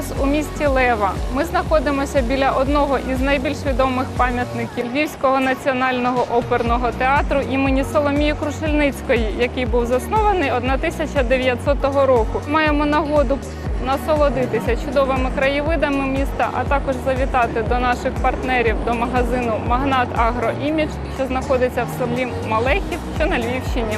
вас у місті Лева. Ми знаходимося біля одного із найбільш відомих пам'ятників Львівського національного оперного театру імені Соломії Крушельницької, який був заснований 1900 року. Маємо нагоду насолодитися чудовими краєвидами міста, а також завітати до наших партнерів до магазину Магнат Агро Імідж, що знаходиться в селі Малехів, що на Львівщині.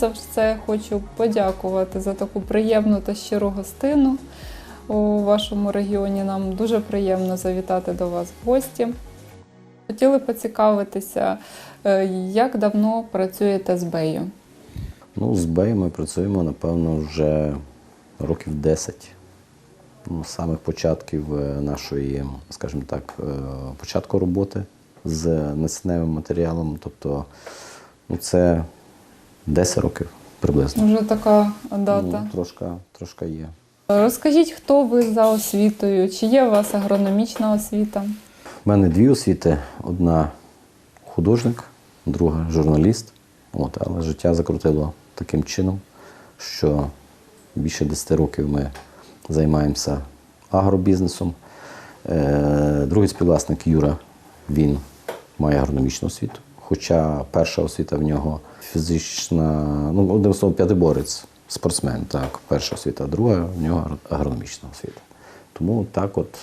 За все, хочу подякувати за таку приємну та щиру гостину у вашому регіоні. Нам дуже приємно завітати до вас в гості. Хотіли поцікавитися, е, як давно працюєте з Бею? Ну, з Бей ми працюємо, напевно, вже років 10. Ну, з самих початків е, нашої, скажімо так, е, початку роботи з насінневим матеріалом. Тобто, ну, це 10 років приблизно. Вже така дата. Ну, трошки, трошки є. Розкажіть, хто ви за освітою? Чи є у вас агрономічна освіта? У мене дві освіти: одна художник, друга журналіст. От, але життя закрутило таким чином, що більше 10 років ми займаємося агробізнесом. Е, другий співвласник Юра, він має агрономічну освіту. Хоча перша освіта в нього фізична, ну, одним словом, п'ятиборець, спортсмен, так, перша освіта, друга в нього агрономічна освіта. Тому так от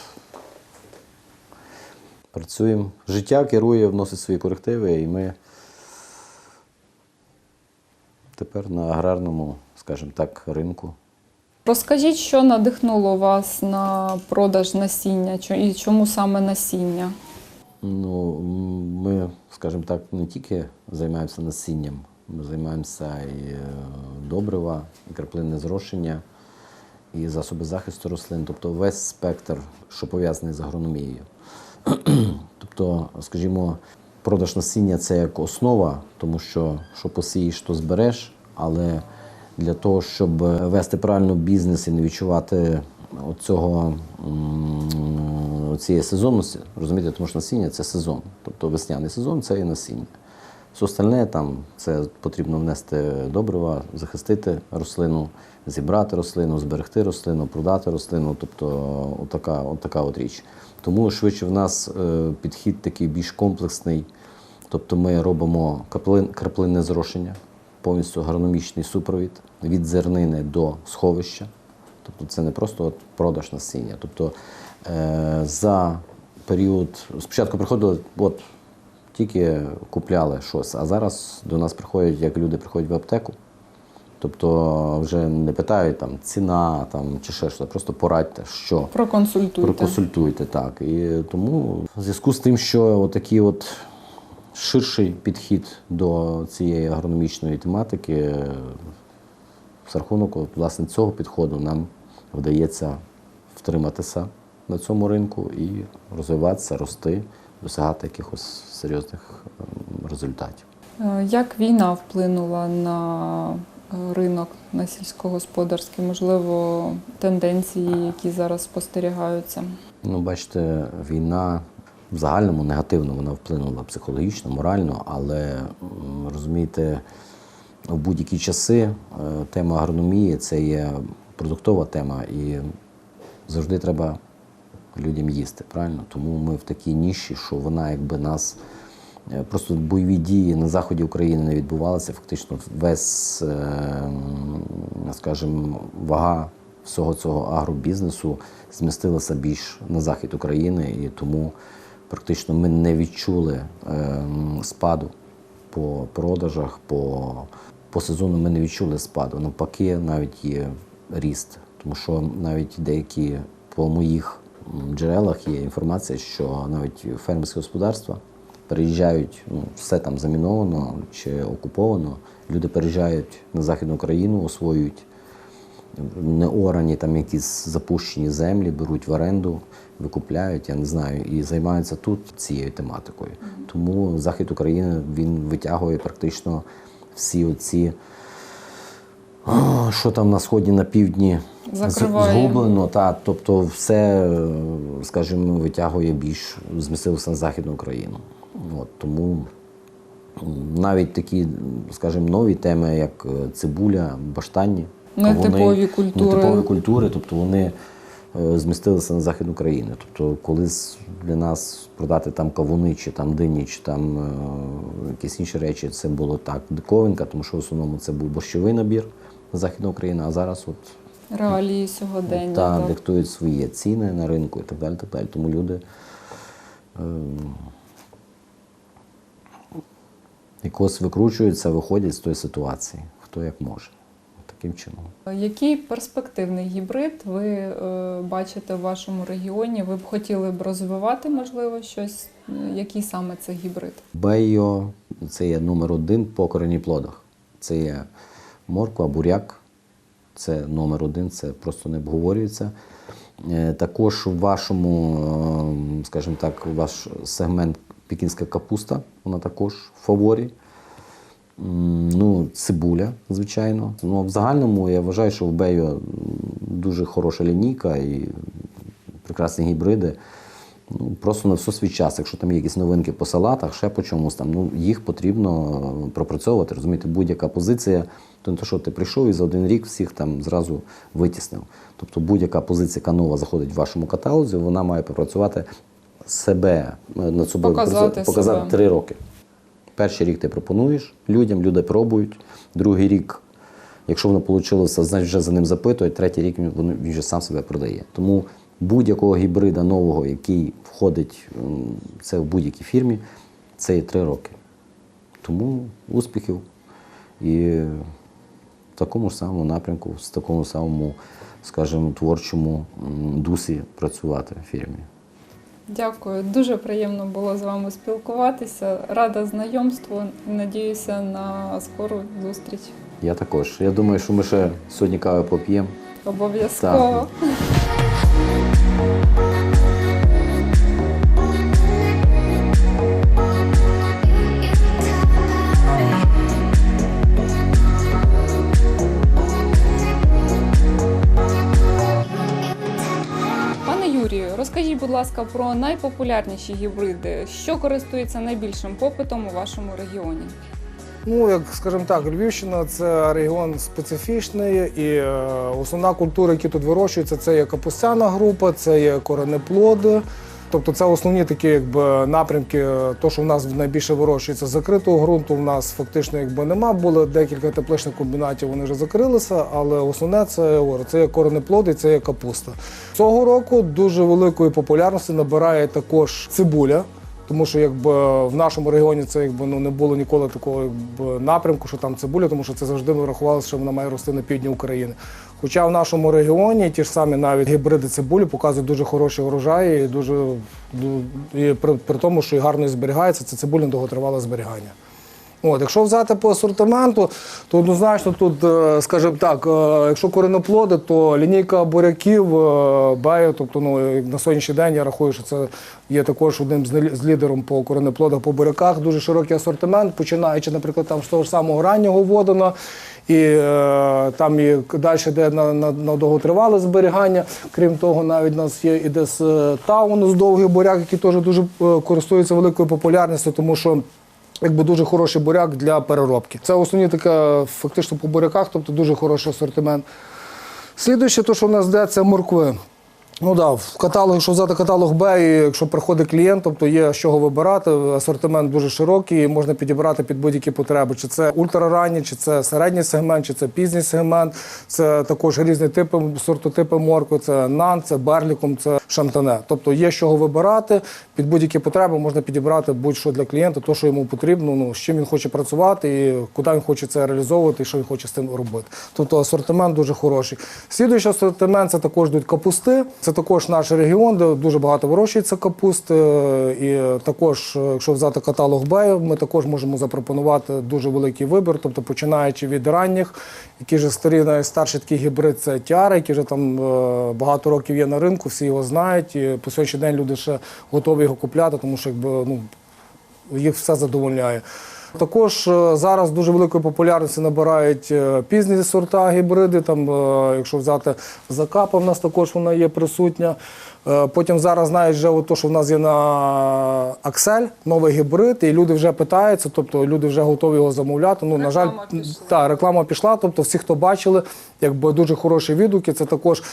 працюємо. Життя керує, вносить свої корективи, і ми тепер на аграрному, скажімо так, ринку. Розкажіть, що надихнуло вас на продаж насіння і чому саме насіння? Ну, ми, скажімо так, не тільки займаємося насінням, ми займаємося і е, добрива, і краплинне зрошення, і засоби захисту рослин, тобто весь спектр, що пов'язаний з агрономією. тобто, скажімо, продаж насіння це як основа, тому що що посієш, то збереш, але для того, щоб вести правильно бізнес і не відчувати оцього, цієї сезонності, розумієте, тому що насіння це сезон. Тобто весняний сезон це і насіння. Все остальне там це потрібно внести добрива, захистити рослину, зібрати рослину, зберегти рослину, продати рослину. Тобто отака, отака от річ. Тому швидше в нас е, підхід такий більш комплексний. Тобто ми робимо краплинне зрошення, повністю агрономічний супровід від зернини до сховища. Тобто це не просто от продаж насіння. Тобто е, за період спочатку приходили, от тільки купляли щось, а зараз до нас приходять, як люди приходять в аптеку. Тобто вже не питають там ціна там, чи ще щось, просто порадьте, що. Проконсультуйте. Проконсультуйте, так. І тому в зв'язку з тим, що такий от ширший підхід до цієї агрономічної тематики, з рахунок от, власне цього підходу нам вдається втриматися на цьому ринку і розвиватися, рости, досягати якихось серйозних ем, результатів. Е, Як війна вплинула на е, ринок на сільськогосподарський? Можливо, тенденції, які зараз спостерігаються? Ну, бачите, війна в загальному негативно вона вплинула психологічно, морально, але розумієте, в будь-які часи е, тема агрономії це є продуктова тема, і завжди треба людям їсти, правильно? Тому ми в такій ніші, що вона якби нас. е, Просто бойові дії на заході України не відбувалися. Фактично, весь, е, скажімо, вага всього цього агробізнесу змістилася більш на захід України, і тому практично ми не відчули ем, спаду по продажах, по, по сезону ми не відчули спаду. Навпаки, навіть є ріст, тому що навіть деякі по моїх джерелах є інформація, що навіть фермерські господарства переїжджають, ну, все там заміновано чи окуповано. Люди переїжджають на Західну Україну, освоюють неорані там якісь запущені землі, беруть в оренду, викупляють, я не знаю, і займаються тут цією тематикою. Тому захід України він витягує практично всі оці, що там на сході, на півдні Закриває. згублено, та, тобто все, скажімо, витягує більш змістилося на Західну Україну. От, тому навіть такі, скажімо, нові теми, як е, цибуля, баштанні, Нетипові культури. нетипові культури, тобто вони е, змістилися на Західну Україну. Тобто, колись для нас продати там кавуни, чи там дині, чи там е, якісь інші речі, це було так диковинка, тому що в основному це був борщовий набір на Західну Україну, а зараз от Реалії сьогодення. та так. диктують свої ціни на ринку і так далі. Так далі. Тому люди е, якось викручуються, виходять з тої ситуації, хто як може. Таким чином. Який перспективний гібрид ви е, бачите в вашому регіоні? Ви б хотіли б розвивати, можливо, щось? Який саме це гібрид? Бейо це є номер один по коренеплодах. Це є морква, буряк. Це номер один, це просто не обговорюється. Е, Також в вашому, е, скажімо так, ваш сегмент пекінська капуста, вона також в фаворі. Ну, цибуля, звичайно. Ну, в загальному я вважаю, що в Бейо дуже хороша лінійка і прекрасні гібриди. Ну, просто на все свій час. Якщо там є якісь новинки по салатах, ще по чомусь там, ну їх потрібно е, пропрацьовувати. Розумієте, будь-яка позиція, то не то, що ти прийшов і за один рік всіх там зразу витіснив. Тобто будь-яка позиція, яка нова заходить в вашому каталозі, вона має пропрацювати себе е, над собою, Показати показати себе. три роки. Перший рік ти пропонуєш людям, люди пробують. Другий рік, якщо воно вийшло, значить вже за ним запитують. Третій рік він, він вже сам себе продає. Тому будь-якого гібрида нового, який входить це в будь-якій фірмі, це є три роки. Тому успіхів і в такому ж самому напрямку, в такому самому, скажімо, творчому дусі працювати в фірмі. Дякую. Дуже приємно було з вами спілкуватися. Рада знайомству. Надіюся на скору зустріч. Я також. Я думаю, що ми ще сьогодні кави поп'ємо. Обов'язково. Розкажіть, будь ласка, про найпопулярніші гібриди, що користується найбільшим попитом у вашому регіоні. Ну, як скажімо так, Львівщина це регіон специфічний, і е, основна культура, які тут вирощуються, це є капустяна група, це є коренеплоди. Тобто це основні такі якби, напрямки. То, що в нас найбільше вирощується закритого ґрунту, в нас фактично якби нема. Було декілька тепличних комбінатів, вони вже закрилися, але основне це, це є коренеплоди, це є капуста. Цього року дуже великої популярності набирає також цибуля. Тому що якби в нашому регіоні це якби ну не було ніколи такого якби, напрямку, що там цибуля, тому що це завжди ми рахувалося, що вона має рости на півдні України. Хоча в нашому регіоні ті ж самі навіть гібриди цибулі показують дуже хороші урожаї і дуже і при, при тому, що і гарно зберігається, це цибуля довготривале зберігання. От, якщо взяти по асортименту, то однозначно тут, е, скажімо так, е, якщо кореноплоди, то лінійка буряків, е, тобто ну, на сьогоднішній день я рахую, що це є також одним з лідером по коренеплодах, по буряках. Дуже широкий асортимент, починаючи, наприклад, там з того ж самого раннього водона. І там і далі йде на, на, на довготривале зберігання. Крім того, навіть у нас є і десь е, таун з довгий буряк, який теж дуже користується великою популярністю, тому що якби дуже хороший буряк для переробки. Це основні таке фактично по буряках, тобто дуже хороший асортимент. Слідуюче, то, що в нас йде, це моркви. Ну да, в каталог, якщо взяти каталог Б, якщо приходить клієнт, тобто є з чого вибирати. Асортимент дуже широкий, можна підібрати під будь-які потреби. Чи це ультраранні, чи це середній сегмент, чи це пізній сегмент. Це також різні типи, сортотипи моркви, це нан, це берлікум, це шантане. Тобто є з чого вибирати. Під будь-які потреби можна підібрати будь-що для клієнта, то, що йому потрібно, ну, з чим він хоче працювати, і куди він хоче це реалізовувати, і що він хоче з цим робити. Тобто асортимент дуже хороший. Слідуючий асортимент це також йдуть капусти. Це також наш регіон, де дуже багато вирощується капусти. І також, е, якщо взяти каталог Б, ми також можемо запропонувати дуже великий вибір, тобто починаючи від ранніх, які ж старі, найстарший такий гібрид це тіара, який вже там е, багато років є на ринку, всі його знають. І по сьогоднішній день люди ще готові його купляти, тому що якби ну їх все задовольняє. Також е, зараз дуже великої популярності набирають е, пізні сорта гібриди. Там, е, якщо взяти закапа, в нас також вона є присутня. Потім зараз знають вже то, що в нас є на Аксель, новий гібрид, і люди вже питаються, тобто люди вже готові його замовляти. Ну, на жаль, пішла. та реклама пішла. Тобто, всі, хто бачили, якби дуже хороші відгуки, це також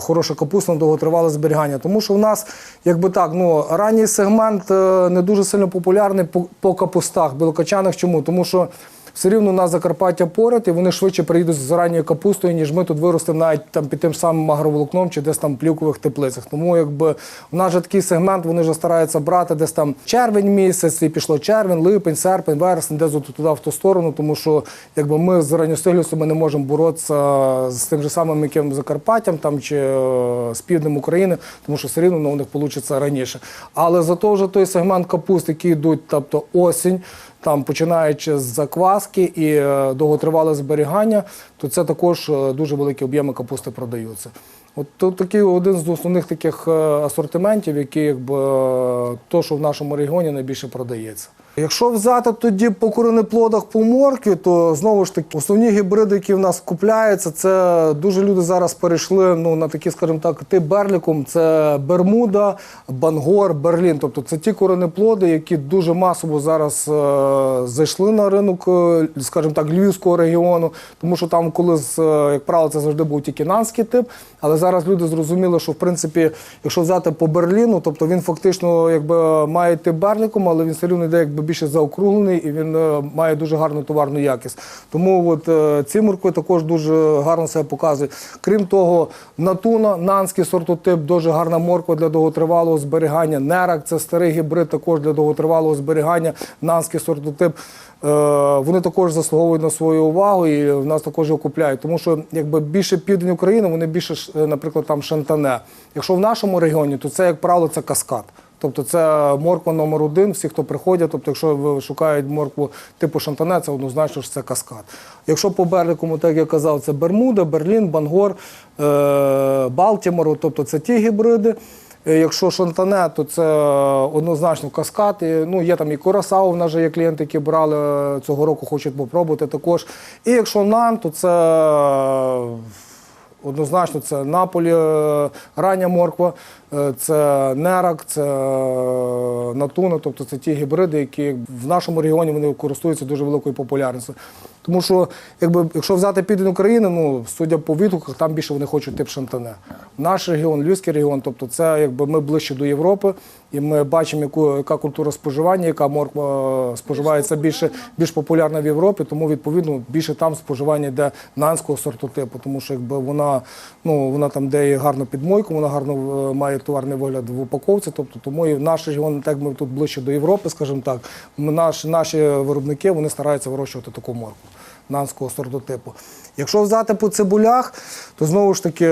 хороша капуста на довготривале зберігання. Тому що в нас, якби так, ну ранній сегмент е, не дуже сильно популярний по, по капустах білокачаних. Чому? Тому що все рівно у нас Закарпаття поряд, і вони швидше приїдуть з ранньою капустою, ніж ми тут виростемо навіть там під тим самим агроволокном чи десь там в плівкових теплицях. Тому якби у нас же такий сегмент, вони вже стараються брати десь там червень місяць, і пішло червень, липень, серпень, вересень, десь от туди в ту сторону, тому що якби ми з ранньостиглістю не можемо боротися з тим же самим яким Закарпаттям там чи е, з півднем України, тому що все рівно ну, у них вийде раніше. Але зато вже той сегмент капуст, які йдуть, тобто осінь. Там починаючи з закваски і е, довготривале зберігання, то це також е, дуже великі об'єми капусти продаються. От то такий один з основних таких е, асортиментів, який якби то, що в нашому регіоні найбільше продається. Якщо взяти тоді по коренеплодах по моркві, то знову ж таки основні гібриди, які в нас купляються, це дуже люди зараз перейшли ну, на такі, скажімо так, тип берлікум. Це Бермуда, Бангор, Берлін. Тобто це ті коренеплоди, які дуже масово зараз е, зайшли на ринок, е, скажімо так, Львівського регіону, тому що там колись, е, як правило, це завжди був тільки нанський тип. Але зараз люди зрозуміли, що в принципі, якщо взяти по Берліну, тобто він фактично якби має тип берлікум, але він все рівно йде якби більше заокруглений і він е, має дуже гарну товарну якість. Тому от е, ці моркви також дуже гарно себе показують. Крім того, натуна, нанський сортотип, дуже гарна морква для довготривалого зберігання. Нерак це старий гібрид також для довготривалого зберігання. Нанський сортотип. Е, Вони також заслуговують на свою увагу і в нас також його купляють. Тому що якби більше південь України, вони більше, наприклад, там шантане. Якщо в нашому регіоні, то це, як правило, це каскад. Тобто це морква номер один, всі, хто приходять. Тобто, якщо шукають моркву типу шантане, це однозначно що це каскад. Якщо по Берлікому, так я казав, це Бермуда, Берлін, Бангор, е- Балтімор, тобто це ті гібриди. Е, Якщо шантане, то це однозначно каскад. І, ну, є там і Корасау, в нас же є клієнти, які брали е, цього року, хочуть попробувати також. І якщо нан, то це однозначно це Наполі, рання морква, це нерак, це е, натуна, тобто це ті гібриди, які в нашому регіоні вони користуються дуже великою популярністю. Тому що, якби, якщо взяти південь України, ну, судя по відгуках, там більше вони хочуть тип шантане. Наш регіон, Львівський регіон, тобто це якби ми ближче до Європи, і ми бачимо, яку, яка культура споживання, яка морква е, споживається більше, більш популярна в Європі, тому відповідно більше там споживання йде нанського сортотипу, тому що якби вона, ну, вона там де є гарно під мойку, вона гарно е, має товарний вигляд в упаковці. Тобто тому і наш регіон, так ми тут ближче до Європи, скажімо так, наш, наші виробники вони стараються вирощувати таку моркву нанського сортотипу. Якщо взяти по цибулях, то знову ж таки е,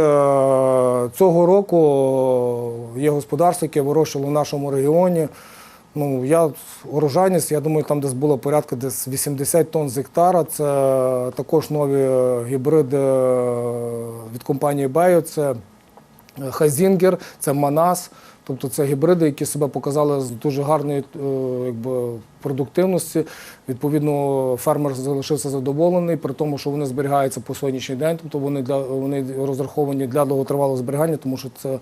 цього року є господарство, яке вирощувало в нашому регіоні. Ну, я урожайність, я думаю, там десь було порядка десь 80 тонн з гектара. Це також нові гібриди е, від компанії Бею. Це Хазінгер, це Манас. Тобто це гібриди, які себе показали з дуже гарної е, якби, продуктивності. Відповідно, фермер залишився задоволений, при тому, що вони зберігаються по сьогоднішній день. Тобто вони для вони розраховані для довготривалого зберігання, тому що це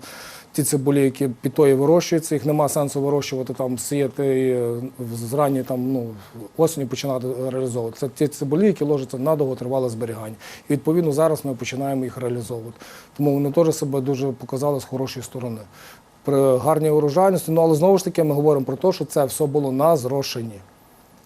ті цибулі, які під тої вирощуються, їх нема сенсу вирощувати там, сіяти е, зрані там ну осені починати реалізовувати. Це ті цибулі, які ложаться на довготривале зберігання. І відповідно зараз ми починаємо їх реалізовувати. Тому вони теж себе дуже показали з хорошої сторони. При гарній урожайності, ну але знову ж таки ми говоримо про те, що це все було на зрошенні.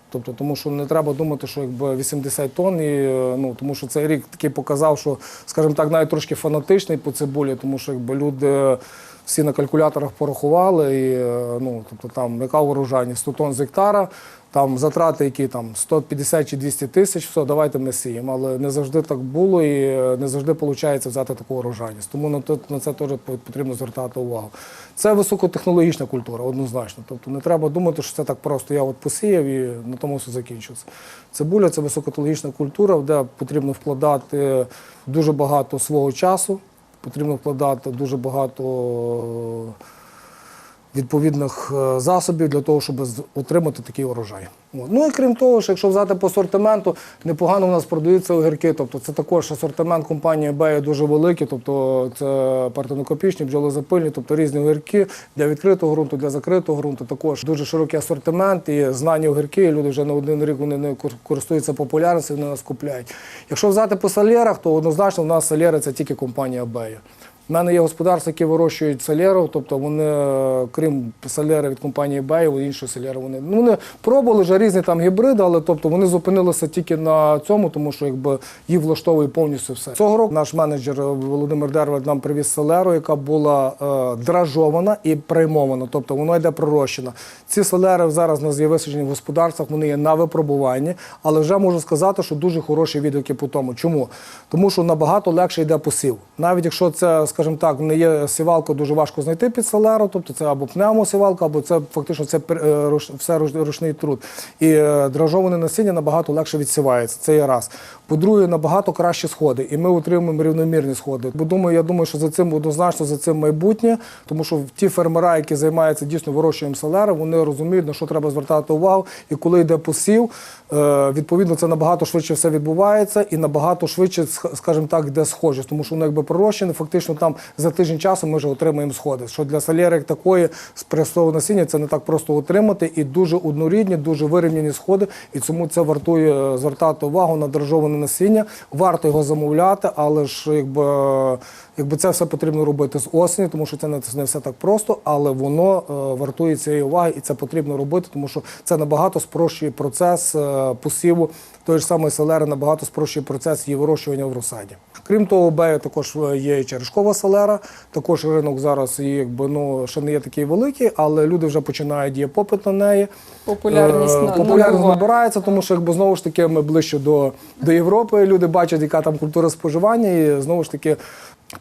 Тобто, тому що не треба думати, що якби 80 тонн, і, е, ну, тому що цей рік такий показав, що, скажімо так, навіть трошки фанатичний по цибулі, тому що якби люди всі на калькуляторах порахували, і, е, ну, тобто там яка урожайність 100 тонн з гектара, там затрати, які там 150 чи 200 тисяч, все, давайте ми сіємо. Але не завжди так було і е, не завжди виходить взяти таку урожайність. Тому на, то- на це теж потрібно звертати увагу. Це високотехнологічна культура, однозначно. Тобто не треба думати, що це так просто. Я от посіяв і на тому все закінчиться. Цибуля це високотехнологічна культура, де потрібно вкладати дуже багато свого часу, потрібно вкладати дуже багато е, відповідних е, засобів для того, щоб отримати такий урожай. Ну і крім того, що якщо взяти по асортименту, непогано у нас продаються огірки. Тобто це також асортимент компанії Бея дуже великий, тобто це партенокопічні, бджолозапильні, тобто різні огірки для відкритого ґрунту, для закритого ґрунту. Також дуже широкий асортимент і знані огірки. і Люди вже не один рік вони не користуються популярністю, вони нас купляють. Якщо взяти по салєрах, то однозначно в нас салєри це тільки компанія Бея. У мене є господарства, які вирощують салеру, тобто вони, е, крім салери від компанії Беєв, інші салери вони ну, вони пробували вже різні там гібриди, але тобто вони зупинилися тільки на цьому, тому що якби їх влаштовує повністю все. Цього року наш менеджер е, Володимир Дервель нам привіз салеру, яка була е, дражована і приймована, тобто воно йде пророщена. Ці салери зараз у нас є висаджені в господарствах, вони є на випробуванні, але вже можу сказати, що дуже хороші відгуки по тому. Чому? Тому що набагато легше йде посів. Навіть якщо це, скажімо так, не є сівалка, дуже важко знайти під салеру, тобто це або пневмосівалка, або це фактично це е, все руш- ручний труд. І е, дражоване насіння набагато легше відсівається. Це є раз. По-друге, набагато кращі сходи, і ми отримуємо рівномірні сходи. Бо думаю, я думаю, що за цим однозначно за цим майбутнє, тому що ті фермера, які займаються дійсно вирощуванням селери, вони розуміють, на що треба звертати увагу. І коли йде посів, е, відповідно це набагато швидше все відбувається і набагато швидше, скажімо так, йде схожість, тому що воно якби пророщене, фактично там за тиждень часу ми вже отримаємо сходи. Що для солєри такої з пресового насіння це не так просто отримати, і дуже однорідні, дуже вирівняні сходи, і тому це вартує е, звертати увагу на дрожжоване насіння. Варто його замовляти, але ж якби, е, якби це все потрібно робити з осені, тому що це не, не все так просто, але воно е, вартує цієї уваги, і це потрібно робити, тому що це набагато спрощує процес посіву тої ж самий селери, набагато спрощує процес її вирощування в розсаді. Крім того, бею також е, є і черешкова селера. Також ринок зараз якби ну ще не є такий великий, але люди вже починають є попит на неї. Популярність Е, популярність набирається, тому що якби знову ж таки ми ближче до, до Європи. Люди бачать, яка там культура споживання, і знову ж таки.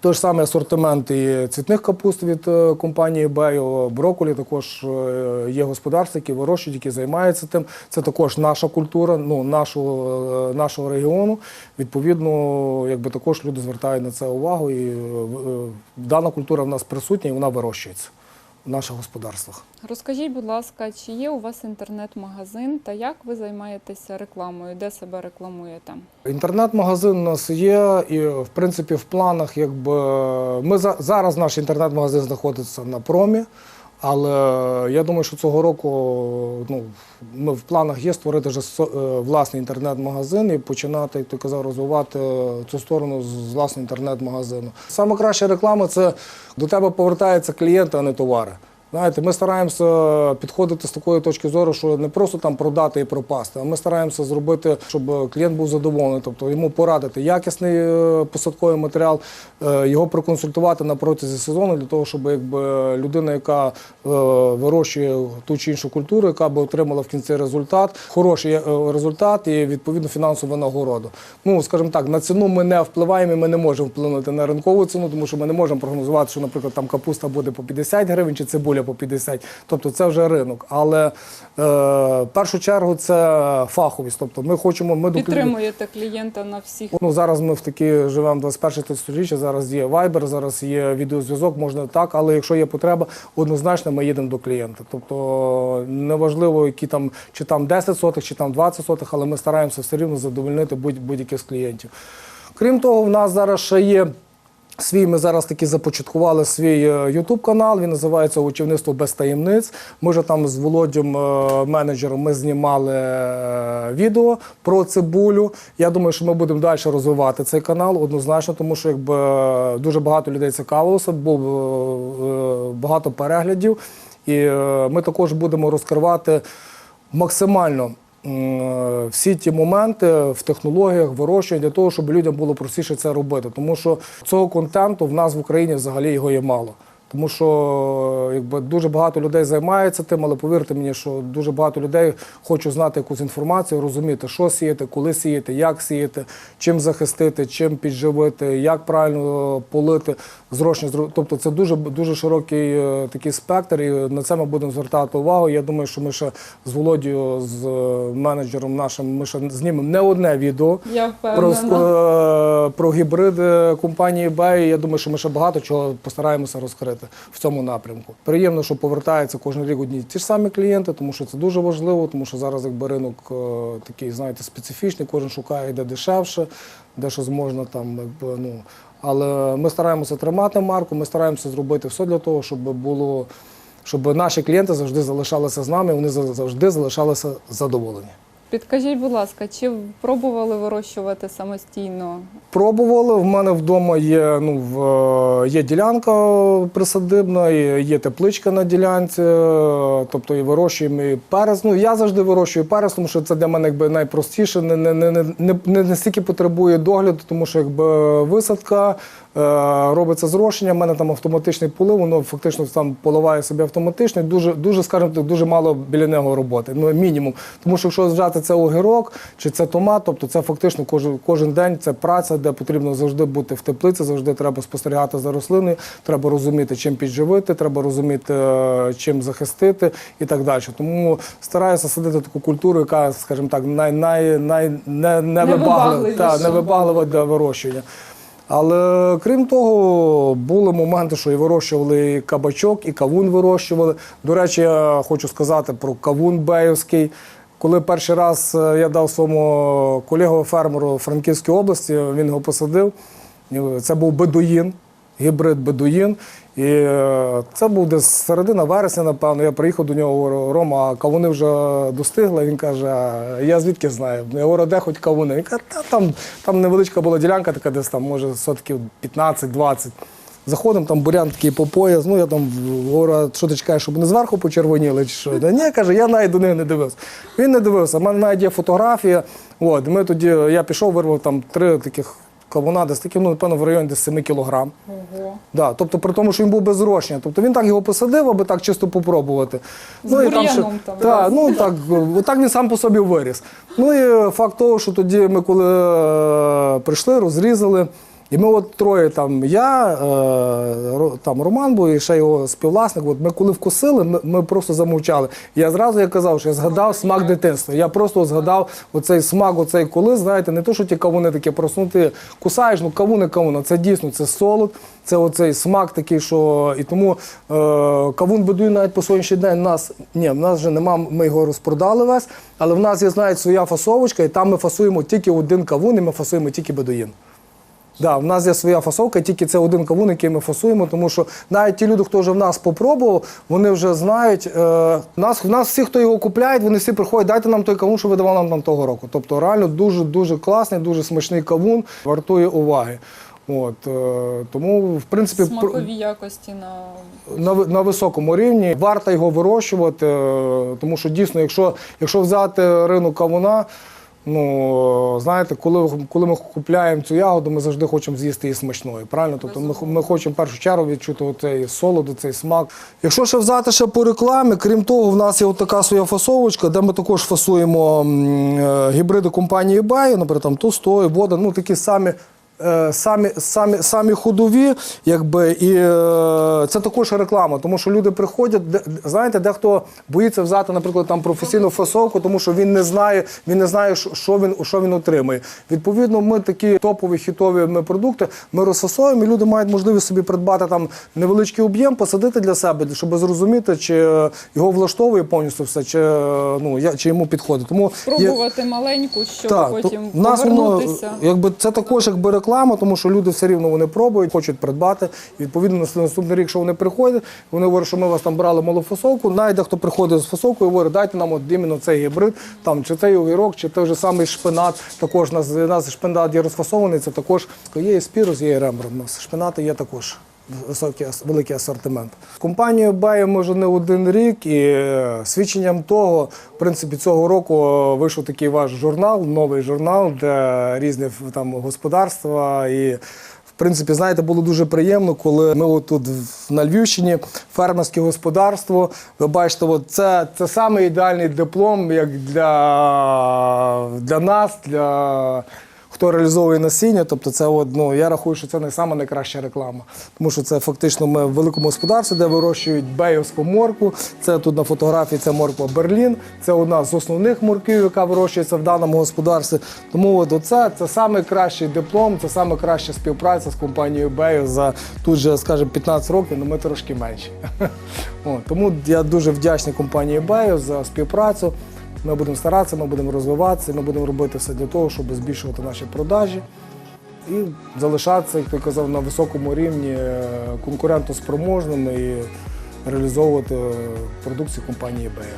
Той ж самий асортимент і цвітних капуст від е, компанії Бео, брокколі також е, є господарства, які вирощують, які займаються тим. Це також наша культура, ну нашого, е, нашого регіону. Відповідно, якби також люди звертають на це увагу, і дана культура в нас присутня і вона вирощується в наших господарствах. Розкажіть, будь ласка, чи є у вас інтернет-магазин та як ви займаєтеся рекламою? Де себе рекламуєте? Інтернет-магазин у нас є, і в принципі в планах, якби ми за, зараз наш інтернет-магазин знаходиться на промі. Але я думаю, що цього року ну, ми в планах є створити вже е, власний інтернет-магазин і починати, як ти казав, розвивати цю сторону з власного інтернет-магазину. Саме краща реклама це до тебе повертаються клієнти, а не товари. Знаєте, ми стараємося підходити з такої точки зору, що не просто там продати і пропасти, а ми стараємося зробити, щоб клієнт був задоволений, тобто йому порадити якісний е, посадковий матеріал, е, його проконсультувати на протязі сезону для того, щоб якби людина, яка е, вирощує ту чи іншу культуру, яка би отримала в кінці результат, хороший результат і відповідно фінансову нагороду. Ну скажімо так, на ціну ми не впливаємо, і ми не можемо вплинути на ринкову ціну, тому що ми не можемо прогнозувати, що, наприклад, там капуста буде по 50 гривень чи цибуля 4 по 50. Тобто це вже ринок. Але е, в першу чергу це фаховість. Тобто ми хочемо ми Підтримуєте клієнта на всіх. Ну зараз ми в такі живемо 21 сторіччя. Зараз є Viber, зараз є відеозв'язок, можна так, але якщо є потреба, однозначно ми їдемо до клієнта. Тобто неважливо, які там чи там 10 сотих, чи там 20 сотих, але ми стараємося все рівно задовольнити будь- будь-яких з клієнтів. Крім того, в нас зараз ще є. Свій ми зараз таки започаткували свій Ютуб канал. Він називається Учівництво без таємниць. Ми вже там з Володім, е, менеджером, ми знімали е, відео про цибулю. Я думаю, що ми будемо далі розвивати цей канал однозначно, тому що якби е, дуже багато людей цікавилося, е, е, багато переглядів, і е, ми також будемо розкривати максимально всі ті моменти в технологіях вирощування для того, щоб людям було простіше це робити. Тому що цього контенту в нас в Україні взагалі його є мало. Тому що якби дуже багато людей займається тим, але повірте мені, що дуже багато людей хочуть знати якусь інформацію, розуміти, що сіяти, коли сіяти, як сіяти, чим захистити, чим підживити, як правильно полити зрощення. Тобто це дуже дуже широкий е, такий спектр, і на це ми будемо звертати увагу. Я думаю, що ми ще з Володією, з е, менеджером нашим, ми ще знімемо не одне відео. Я Про, е, про гібриди компанії eBay, я думаю, що ми ще багато чого постараємося розкрити в цьому напрямку. Приємно, що повертаються кожен рік одні ті ж самі клієнти, тому що це дуже важливо, тому що зараз якби ринок такий, знаєте, специфічний, кожен шукає де дешевше, де щось можна там, якби, ну. Але ми стараємося тримати марку, ми стараємося зробити все для того, щоб було, щоб наші клієнти завжди залишалися з нами, вони за- завжди залишалися задоволені. Підкажіть, будь ласка, чи пробували вирощувати самостійно? Пробували. В мене вдома є, ну, в, е, є ділянка присадибна, є тепличка на ділянці, е, тобто і вирощуємо і перець. Ну, я завжди вирощую перець, тому що це для мене якби, найпростіше, не, не, не, не, не, настільки потребує догляду, тому що якби, висадка, е, робиться зрошення, в мене там автоматичний полив, воно фактично там поливає себе автоматично, дуже, дуже, скажімо так, дуже мало біля нього роботи, ну, мінімум. Тому що якщо взяти це огірок чи це томат, тобто це фактично кожен, кожен день це праця, де потрібно завжди бути в теплиці, завжди треба спостерігати за рослиною, треба розуміти, чим підживити, треба розуміти, е, чим захистити і так далі. Тому стараюся садити таку культуру, яка, скажімо так, най, най, най, не, не вибаглива, та, для вирощування. Але крім того, були моменти, що і вирощували і кабачок, і кавун вирощували. До речі, я хочу сказати про кавун Беївський. Коли перший раз е, я дав своєму колегу фермеру в Франківській області, він його посадив. Це був бедуїн, гібрид бедуїн. І е, це був десь середина вересня, напевно. Я приїхав до нього, говорю, Рома, а кавуни вже достигли. Він каже, я звідки знаю? Я говорю, де хоч кавуни? Він каже, та там, там невеличка була ділянка, така десь там, може, сотків 15-20. Заходимо, там бурян такий по пояс. Ну я там говорю, що ти чекаєш, щоб вони зверху почервоніли чи що? Ні, каже, я навіть до них не дивився. Він не дивився. У мене навіть є фотографія. От, ми тоді, я пішов, вирвав там три таких кавуна, десь такі, ну, напевно, в районі десь 7 кілограм. Ого. Да, тобто при тому, що він був без зрошення. Тобто він так його посадив, аби так чисто попробувати. З і бур'яном ще- там, та, ну так, отак він сам по собі виріс. Ну і факт того, що тоді ми коли е, прийшли, розрізали. І ми от троє там, я, е, там Роман був і ще його співвласник. От ми коли вкусили, ми, ми просто замовчали. Я зразу я казав, що я згадав смак дитинства. Я просто згадав оцей смак, оцей коли, знаєте, не то, що ті кавуни такі просто ну, кусаєш, ну кавуни кавуна. Це дійсно це солод, це оцей смак такий, що і тому е, кавун бедуй навіть по сьогоднішній день нас ні, в нас вже нема, ми його розпродали весь, але в нас є знаєте, своя фасовочка, і там ми фасуємо тільки один кавун, і ми фасуємо тільки бедуїн. Да, в нас є своя фасовка, тільки це один кавун, який ми фасуємо, тому що навіть ті люди, хто вже в нас попробував, вони вже знають. Е, нас, в нас всі, хто його купляє, вони всі приходять, дайте нам той кавун, що ви давали нам там того року. Тобто реально дуже дуже класний, дуже смачний кавун, вартує уваги. От, е, тому, в принципі, Смакові якості на на, ви- на високому рівні. Варто його вирощувати, е, тому що дійсно, якщо, якщо взяти ринок кавуна, ну знаєте, коли, коли ми купляємо цю ягоду, ми завжди хочемо з'їсти її смачною. Правильно? Тобто ми, ми хочемо в першу чергу відчути цей солод, цей смак. Якщо ще взяти ще по рекламі, крім того, в нас є от така своя фасовочка, де ми також фасуємо е, гібриди компанії eBay, наприклад, там Тустой, вода, ну такі самі самі, самі, самі ходові, якби, і е, це також реклама, тому що люди приходять, де, знаєте, дехто боїться взяти, наприклад, там професійну фасовку, тому що він не знає, він не знає, що- він, що він отримує. Відповідно, ми такі топові хітові ми продукти ми розфасовуємо, і люди мають можливість собі придбати там невеличкий об'єм, посадити для себе, щоб зрозуміти, чи е, його влаштовує повністю все, чи, е, ну, я- чи йому підходить. Тому є- Спробувати маленьку, щоб так, потім то в нас воно, якби це також якби реклама, тому що люди все рівно вони пробують, хочуть придбати. І відповідно на наступний рік, що вони приходять, вони говорять, що ми вас там брали малофасовку. Найде хто приходить з фасовкою, говорить, дайте нам от іменно цей гібрид, там чи цей огірок, чи той же самий шпинат. Також у нас, у нас шпинат є розфасований. Це також є спірус, є і. У нас шпинати є також. Високий, великий асортимент. Компанію ми вже не один рік, і е, свідченням того, в принципі, цього року е, вийшов такий ваш журнал, новий журнал, де різні там господарства. І, в принципі, знаєте, було дуже приємно, коли ми отут в- на Львівщині, фермерське господарство. Ви бачите, от це, це саме ідеальний диплом як для, для нас, для хто реалізовує насіння. Тобто, це от, ну, я рахую, що це не саме найкраща реклама. Тому що це фактично ми в великому господарстві, де вирощують бейовську моркву. Це тут на фотографії це морква Берлін. Це одна з основних морків, яка вирощується в даному господарстві. Тому от оце це саме кращий диплом, це саме краща співпраця з компанією Бею за тут же, скажімо, 15 років, але ми трошки менші. От, тому я дуже вдячний компанії Бею за співпрацю. Ми будемо старатися, ми будемо розвиватися, ми будемо робити все для того, щоб збільшувати наші продажі і залишатися, як ти казав, на високому рівні е, конкурентоспроможними і реалізовувати продукцію компанії Бея.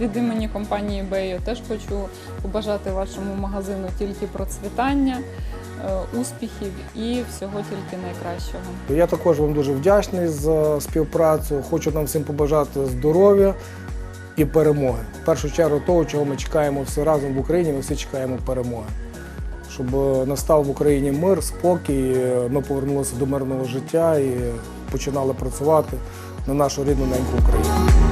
Від імені компанії Бею теж хочу побажати вашому магазину тільки процвітання, е, успіхів і всього тільки найкращого. Я також вам дуже вдячний за співпрацю. Хочу нам всім побажати здоров'я і перемоги. В першу чергу того, чого ми чекаємо всі разом в Україні, ми всі чекаємо перемоги. Щоб е, настав в Україні мир, спокій, е, ми повернулися до мирного життя і починали працювати на нашу рідну неньку Україну.